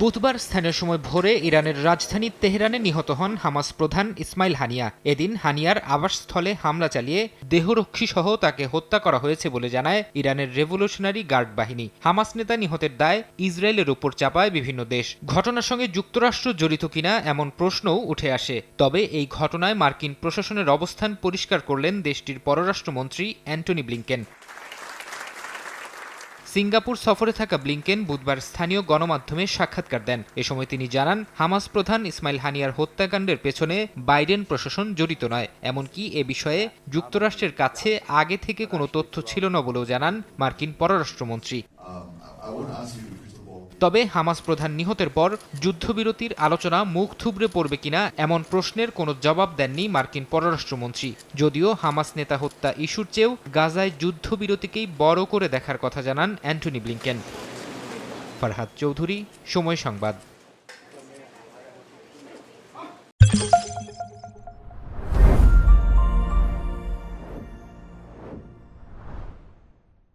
বুধবার স্থানীয় সময় ভোরে ইরানের রাজধানী তেহরানে নিহত হন হামাস প্রধান ইসমাইল হানিয়া। এদিন হানিয়ার আবাসস্থলে হামলা চালিয়ে দেহরক্ষী সহ তাকে হত্যা করা হয়েছে বলে জানায় ইরানের রেভলিউশনারি গার্ড বাহিনী। হামাস নেতা নিহতের দায় ইসরায়েলের উপর চাপায় বিভিন্ন দেশ। ঘটনার সঙ্গে যুক্তরাষ্ট্র জড়িত কিনা এমন প্রশ্নও উঠে আসে। তবে এই ঘটনায় মার্কিন প্রশাসনের অবস্থান পরিষ্কার করলেন দেশটির পররাষ্ট্রমন্ত্রী অ্যান্টনি ব্লিংকেন। সিঙ্গাপুর সফরে থাকা ব্লিংকেন বুধবার স্থানীয় গণমাধ্যমে সাক্ষাৎকার দেন। এ সময় তিনি জানান, হামাস প্রধান ইসমাইল হানিয়ার হত্যাকাণ্ডের পেছনে বাইডেন প্রশাসন জড়িত নয়। এমনকি এ বিষয়ে যুক্তরাষ্ট্রের কাছে আগে থেকে কোনো তথ্য ছিল না বলেও জানান মার্কিন পররাষ্ট্রমন্ত্রী। তবে হামাস প্রধান নিহতের পর যুদ্ধবিরতির আলোচনা মুখ থুবড়ে পড়বে কিনা এমন প্রশ্নের কোনো জবাব দেননি মার্কিন পররাষ্ট্রমন্ত্রী। যদিও হামাস নেতা হত্যা ইস্যুর চেয়েও গাজায় যুদ্ধবিরতিকেই বড় করে দেখার কথা জানান অ্যান্টনি ব্লিংকেন। ফারহাদ চৌধুরী, সময় সংবাদ।